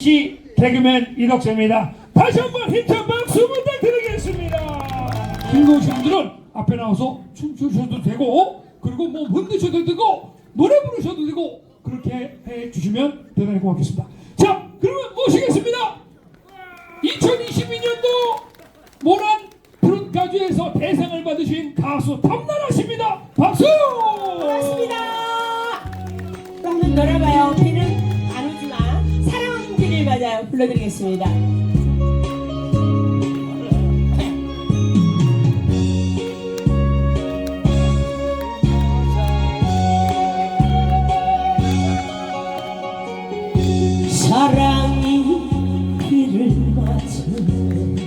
시 개그맨 이덕재입니다. 다시 한번 힘찬 박수 부탁드리겠습니다. 즐거우신 분들은 앞에 나와서 춤추셔도 되고 그리고 뭐 흔드셔도 되고 노래 부르셔도 되고 그렇게 해 주시면 대단히 고맙겠습니다. 자 그러면 모시겠습니다. 2022년도 모란 푸른 가주에서 대상을 받으신 가수 탐나라 씨입니다. 박수! 반갑습니다. 또 한번 놀아봐요. 비는 맞아 불러드리겠습니다. 사랑이 비를 맞으네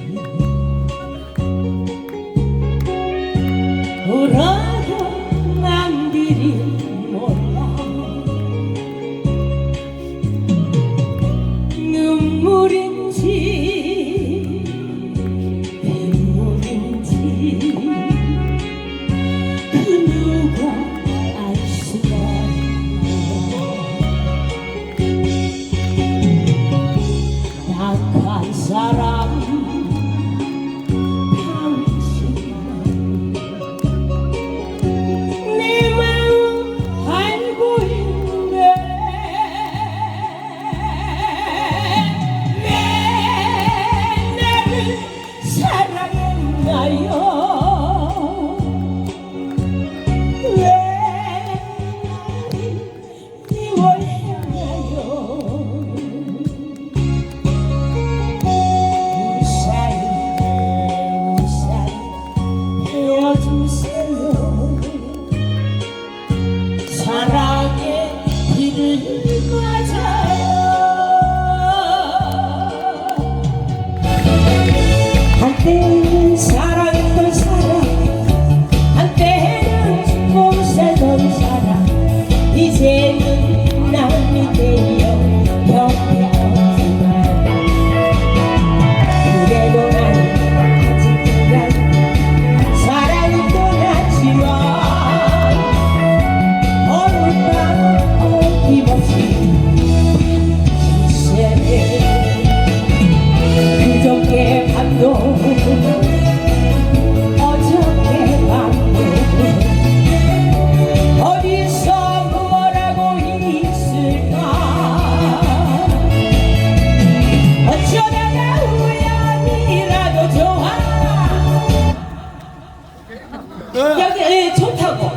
울어도 남들이 Juan 한 여기 예, 좋다고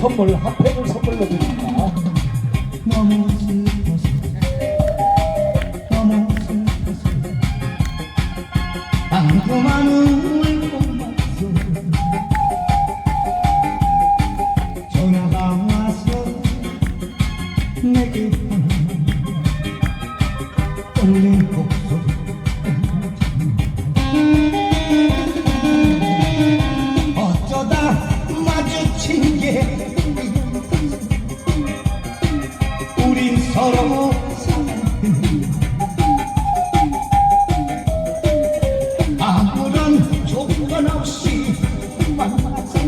선물 핫팩을 선물로 드립니다. 너무 슬퍼서 너무 슬퍼서 방금만 울고만 전화가 와서 내게 떨린 목소리 우린 서로 아무런 조건 없이 만나서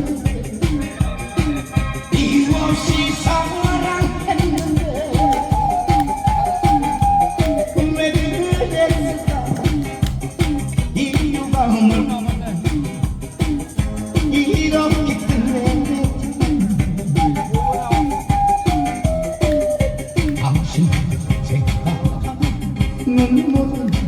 이유 없이 사랑했는데 왜 그랬을까 이유가 없는 이렇 None more than